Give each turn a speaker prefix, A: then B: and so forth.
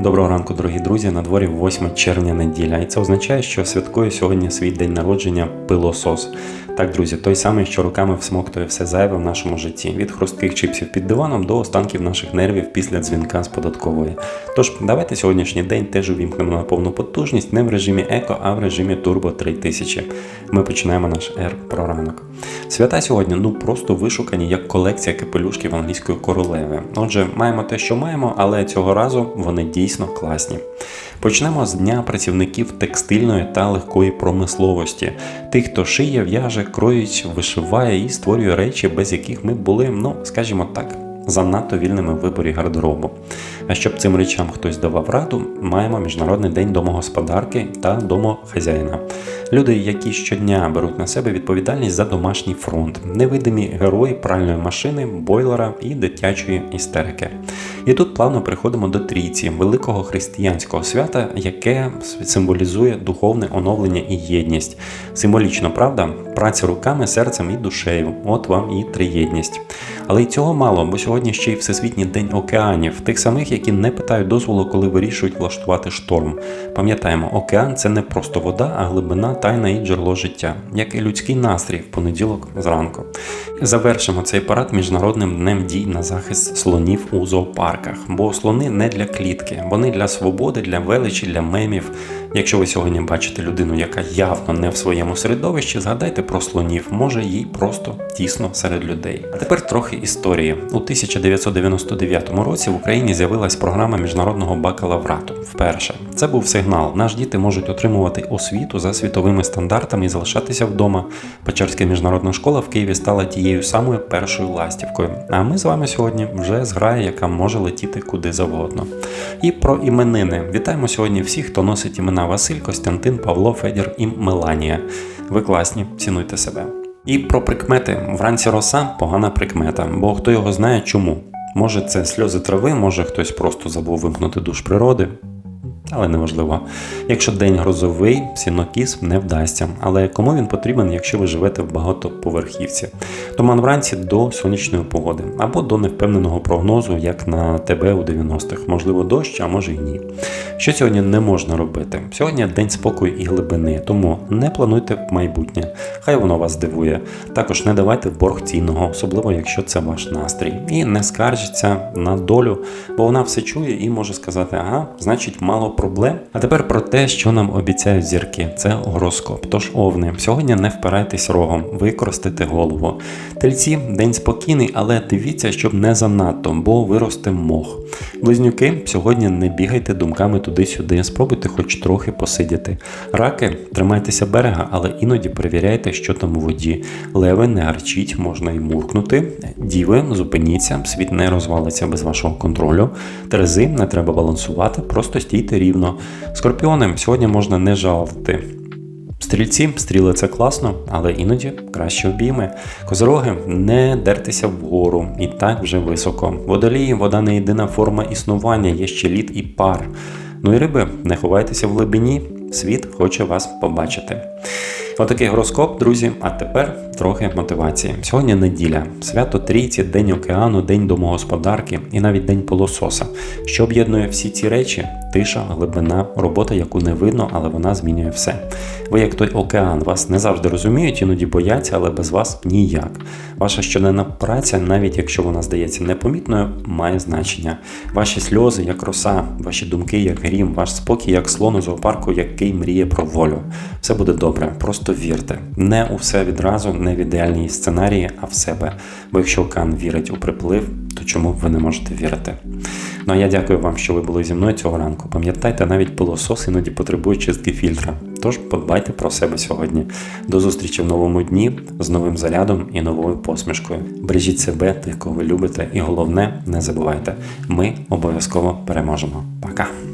A: Доброго ранку, дорогі друзі. На дворі 8 червня неділя, і це означає, що святкує сьогодні свій день народження пилосос. Так, друзі, той самий, що руками всмоктує все зайве в нашому житті, від хрустких чипсів під диваном до останків наших нервів після дзвінка з податкової. Тож давайте сьогоднішній день теж увімкнемо на повну потужність не в режимі еко, а в режимі Турбо 3000. Ми починаємо наш R про ранок. Свята сьогодні ну просто вишукані як колекція капелюшків англійської королеви. Отже, маємо те, що маємо, але цього разу вони дійсно класні. Почнемо з дня працівників текстильної та легкої промисловості, тих, хто шиє, в'яже, кроїть, вишиває і створює речі, без яких ми були, ну скажімо так. Занадто вільними в виборі гардеробу. А щоб цим речам хтось давав раду, маємо Міжнародний день домогосподарки та домохазяїна. Люди, які щодня беруть на себе відповідальність за домашній фронт, невидимі герої пральної машини, бойлера і дитячої істерики. І тут плавно приходимо до трійці великого християнського свята, яке символізує духовне оновлення і єдність. Символічно, правда? Праця руками, серцем і душею. От вам і триєдність. Але й цього мало, бо сьогодні ще й Всесвітній день океанів, тих самих, які не питають дозволу, коли вирішують влаштувати шторм. Пам'ятаємо, океан це не просто вода, а глибина, тайна і джерело життя, як і людський настрій в понеділок зранку. Завершимо цей парад міжнародним днем дій на захист слонів у зоопарках, бо слони не для клітки, вони для свободи, для величі, для мемів. Якщо ви сьогодні бачите людину, яка явно не в своєму середовищі, згадайте про слонів, може їй просто тісно серед людей. А тепер трохи історії. У 1999 році в Україні з'явилась програма міжнародного бакалаврату. Вперше це був сигнал. Наші діти можуть отримувати освіту за світовими стандартами і залишатися вдома. Печерська міжнародна школа в Києві стала тією самою першою ластівкою. А ми з вами сьогодні вже зграя, яка може летіти куди завгодно. І про іменини. Вітаємо сьогодні всіх, хто носить імена Василь, Костянтин, Павло, Федір і Меланія. Ви класні, цінуйте себе. І про прикмети. Вранці роса погана прикмета, бо хто його знає чому. Може це сльози трави, може хтось просто забув вимкнути душ природи. Але неважливо. Якщо день грозовий, сінокіс не вдасться. Але кому він потрібен, якщо ви живете в багатоповерхівці? Туман вранці до сонячної погоди або до невпевненого прогнозу, як на ТБ у 90-х. Можливо, дощ, а може й ні. Що сьогодні не можна робити? Сьогодні день спокою і глибини, тому не плануйте майбутнє. Хай воно вас дивує. Також не давайте борг цінного, особливо якщо це ваш настрій. І не скаржіться на долю, бо вона все чує і може сказати: ага, значить, мало проблем. А тепер про те, що нам обіцяють зірки, це гороскоп. Тож, овни, сьогодні не впирайтесь рогом, використайте голову. Тельці, день спокійний, але дивіться, щоб не занадто, бо виросте мох. Близнюки, сьогодні не бігайте думками туди-сюди, спробуйте хоч трохи посидіти. Раки, тримайтеся берега, але іноді перевіряйте, що там у воді. Леви, не гарчіть, можна й муркнути. Діви, зупиніться, світ не розвалиться без вашого контролю. Терези, не треба балансувати, просто стійте рівно. Скорпіони, сьогодні можна не жалувати. Стрільці, стріли це класно, але іноді краще обійми. Козороги, не дертися вгору, і так вже високо. Водолії, вода не єдина форма існування, є ще лід і пар. Ну і риби, не ховайтеся в глибині, світ хоче вас побачити. Отакий гороскоп, друзі. А тепер трохи мотивації. Сьогодні неділя, свято Трійці, День океану, День домогосподарки і навіть День пилососа. Що об'єднує всі ці речі? Тиша, глибина, робота, яку не видно, але вона змінює все. Ви, як той океан, вас не завжди розуміють, іноді бояться, але без вас ніяк. Ваша щоденна праця, навіть якщо вона здається непомітною, має значення. Ваші сльози, як роса, ваші думки, як грім, ваш спокій, як слон у зоопарку, який мріє про волю. Все буде добре, просто вірте. Не у все відразу, не в ідеальні сценарії, а в себе. Бо якщо океан вірить у приплив, то чому ви не можете вірити? Ну а я дякую вам, що ви були зі мною цього ранку. Пам'ятайте, навіть пилосос іноді потребує чистки фільтра. Тож подбайте про себе сьогодні. До зустрічі в новому дні з новим зарядом і новою посмішкою. Бережіть себе, тих, кого ви любите, і головне, не забувайте, ми обов'язково переможемо. Пока!